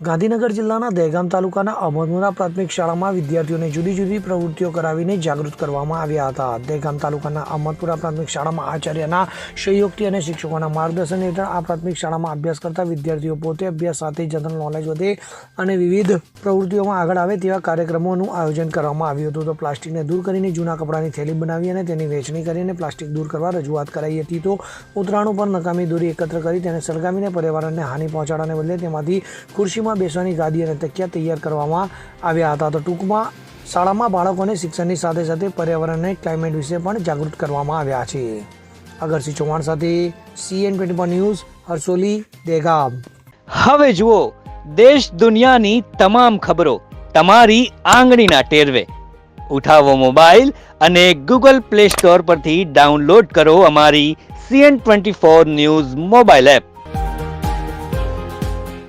ગાંધીનગર જિલ્લાના દહેગામ તાલુકાના અમરમુરા પ્રાથમિક શાળામાં વિદ્યાર્થીઓને જુદી જુદી પ્રવૃત્તિઓ કરાવીને જાગૃત કરવામાં આવ્યા હતા. દહેગામ તાલુકાના અમદપુરા પ્રાથમિક શાળામાં આચાર્યના સહયોગથી અને શિક્ષકોના માર્ગદર્શન હેઠળ આ પ્રાથમિક શાળામાં અભ્યાસ કરતા વિદ્યાર્થીઓ પોતે અભ્યાસ સાથે જનરલ નોલેજ વધે અને વિવિધ પ્રવૃત્તિઓમાં આગળ આવે તેવા કાર્યક્રમોનું આયોજન કરવામાં આવ્યું હતું. તો પ્લાસ્ટિકને દૂર કરીને જૂના કપડાની થેલી બનાવી અને તેની વેચણી કરીને પ્લાસ્ટિક દૂર કરવા રજૂઆત કરાઈ હતી. તો ઉત્તરાયણ પર નકામી દોરી એકત્ર કરી તેને સળગાવીને પર્યાવરણને હાનિ પહોંચાડવાને બદલે તેમાંથી ખુરશીમાં બેસવાની ગાદી અને તકિયા તૈયાર કરવામાં આવ્યા હતા. તો ટૂંકમાં શાળામાં બાળકોને શિક્ષણની સાથે સાથે પર્યાવરણને ક્લાઇમેટ વિશે પણ જાગૃત કરવામાં આવ્યા છે. અગરસિંહ ચૌહાણ સાથે CN twenty news Harsoli Dehgam. હવે જુઓ, દેશ દુનિયાની તમામ ખબરો તમારી આંગળીના ટેરવે. ઉઠાવો મોબાઈલ અને ગૂગલ પ્લે સ્ટોર પરથી ડાઉનલોડ કરો અમારી CN twenty four news mobile app